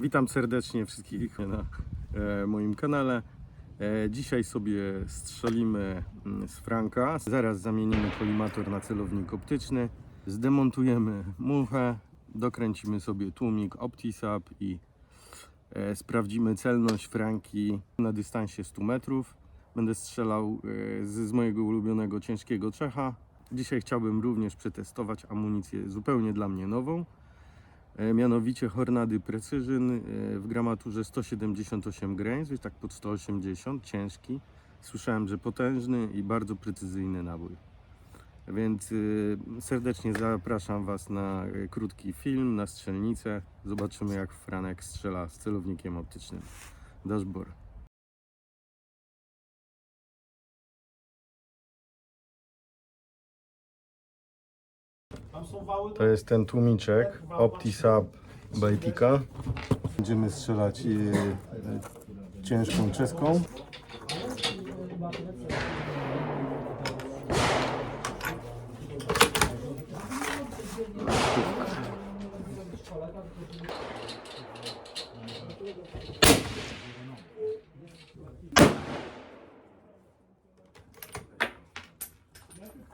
Witam serdecznie wszystkich na e, moim kanale. E, dzisiaj sobie strzelimy mm, z Franka. Zaraz zamienimy kolimator na celownik optyczny. Zdemontujemy muchę, dokręcimy sobie tłumik OptiSub i e, sprawdzimy celność Franki na dystansie 100 metrów. Będę strzelał z mojego ulubionego ciężkiego Czecha. Dzisiaj chciałbym również przetestować amunicję zupełnie dla mnie nową. E, mianowicie Hornady Precision e, w gramaturze 178 grains, więc tak pod 180, ciężki. Słyszałem, że potężny i bardzo precyzyjny nabój. Więc e, serdecznie zapraszam Was na krótki film, na strzelnicę. Zobaczymy jak Franek strzela z celownikiem optycznym. Dashboard. To jest ten tłumiczek OptiSub Baltica. Będziemy strzelać e, ciężką czeską.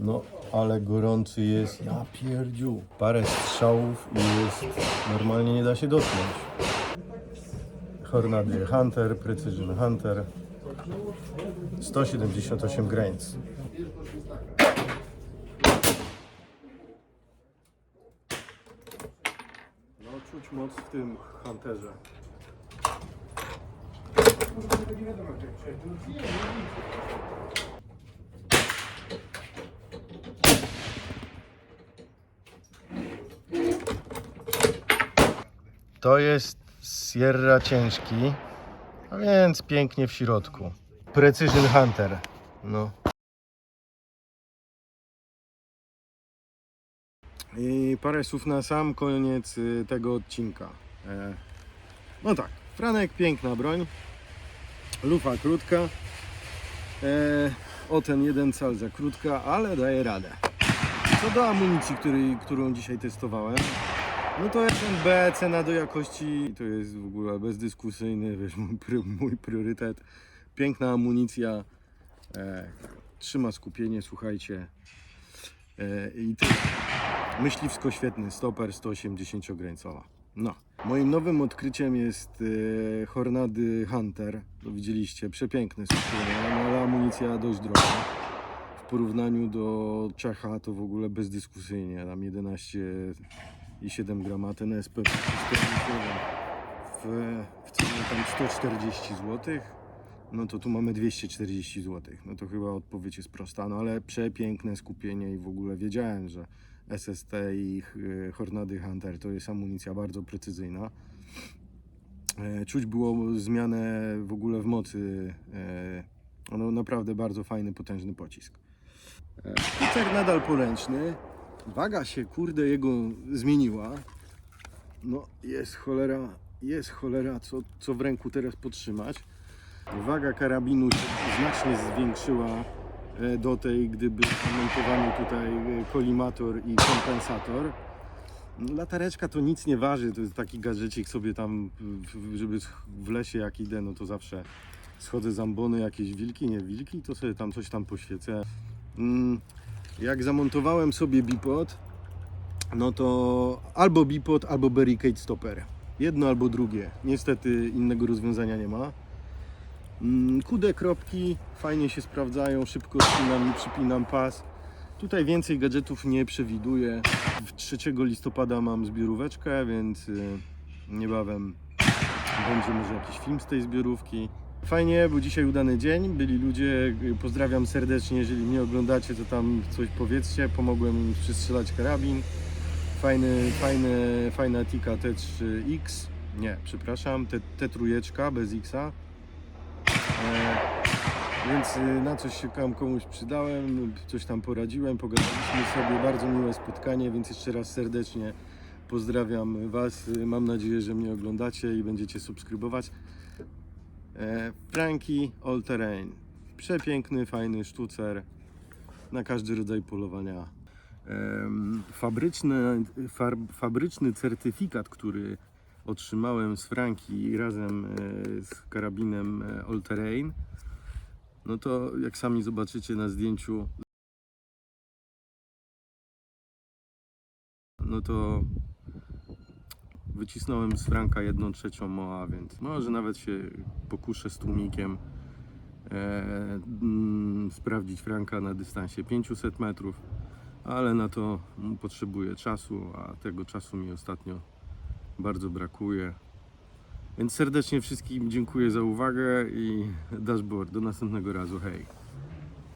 No, ale gorący jest. Ja pierdziu. Parę strzałów i jest. Normalnie nie da się dotknąć. Hornady Hunter, Precision Hunter. 178 grains. No, czuć moc w tym Hunterze. To jest Sierra ciężki, a więc pięknie w środku. Precision Hunter. No. I parę słów na sam koniec y, tego odcinka. E, No tak, Franek, piękna broń. Lufa krótka. E, O ten jeden cal za krótka, ale daje radę. Co do amunicji, której, którą dzisiaj testowałem, no to SNB, cena do jakości to jest w ogóle bezdyskusyjny, wiesz, mój, mój priorytet. Piękna amunicja, e, trzyma skupienie, słuchajcie. E, I tyle. Myśliwsko świetny stoper 180 grańcowa. No. Moim nowym odkryciem jest e, Hornady Hunter. To widzieliście, przepiękne skupienie, ale amunicja dość droga. W porównaniu do Czecha to w ogóle bezdyskusyjnie. Tam 11,7 gram, a ten SP w, w cenie tam 140 zł. No to tu mamy 240 zł. No to chyba odpowiedź jest prosta, no ale przepiękne skupienie i w ogóle wiedziałem, że SST i y, Hornady Hunter to jest amunicja bardzo precyzyjna. E, Czuć było zmianę w ogóle w mocy. e, No naprawdę bardzo fajny, potężny pocisk. E, Kucer nadal poręczny. Waga się, kurde, jego zmieniła. No jest cholera, jest cholera, co, co w ręku teraz podtrzymać. Waga karabinu się znacznie zwiększyła e, do tej, gdyby montowano tutaj e, kolimator i kompensator. Latareczka to nic nie waży, to jest taki gadżecik sobie tam, żeby w lesie jak idę, no to zawsze schodzę z ambony, jakieś wilki, nie wilki, to sobie tam coś tam poświecę. Jak zamontowałem sobie bipod, no to albo bipod, albo barricade stopper. Jedno albo drugie. Niestety innego rozwiązania nie ma. Mm, Kude kropki fajnie się sprawdzają, szybko spinam i przypinam pas. Tutaj więcej gadżetów nie przewiduję. W 3 listopada mam zbioróweczkę, więc y, niebawem będzie może jakiś film z tej zbiorówki. Fajnie, był dzisiaj udany dzień, byli ludzie, pozdrawiam serdecznie, jeżeli mnie oglądacie, to tam coś powiedzcie, pomogłem im przystrzelać karabin. Fajny, fajny, fajna Tika T3X, Nie, przepraszam, te, te trójeczka bez X-a. E, więc y, na coś się tam komuś przydałem, coś tam poradziłem, pogadaliśmy sobie, bardzo miłe spotkanie, więc jeszcze raz serdecznie pozdrawiam Was. Mam nadzieję, że mnie oglądacie i będziecie subskrybować. E, Franki All Terrain. Przepiękny, fajny sztucer na każdy rodzaj polowania. Fabryczny, fabryczny certyfikat, który otrzymałem z Franki razem e, z karabinem e, All Terrain, no to jak sami zobaczycie na zdjęciu, no to wycisnąłem z Franka jedną trzecią moła, więc może nawet się pokuszę z tłumikiem e, mm, sprawdzić Franka na dystansie 500 metrów, ale na to potrzebuję czasu, a tego czasu mi ostatnio bardzo brakuje. Więc serdecznie wszystkim dziękuję za uwagę i dashboard. Do następnego razu. Hej!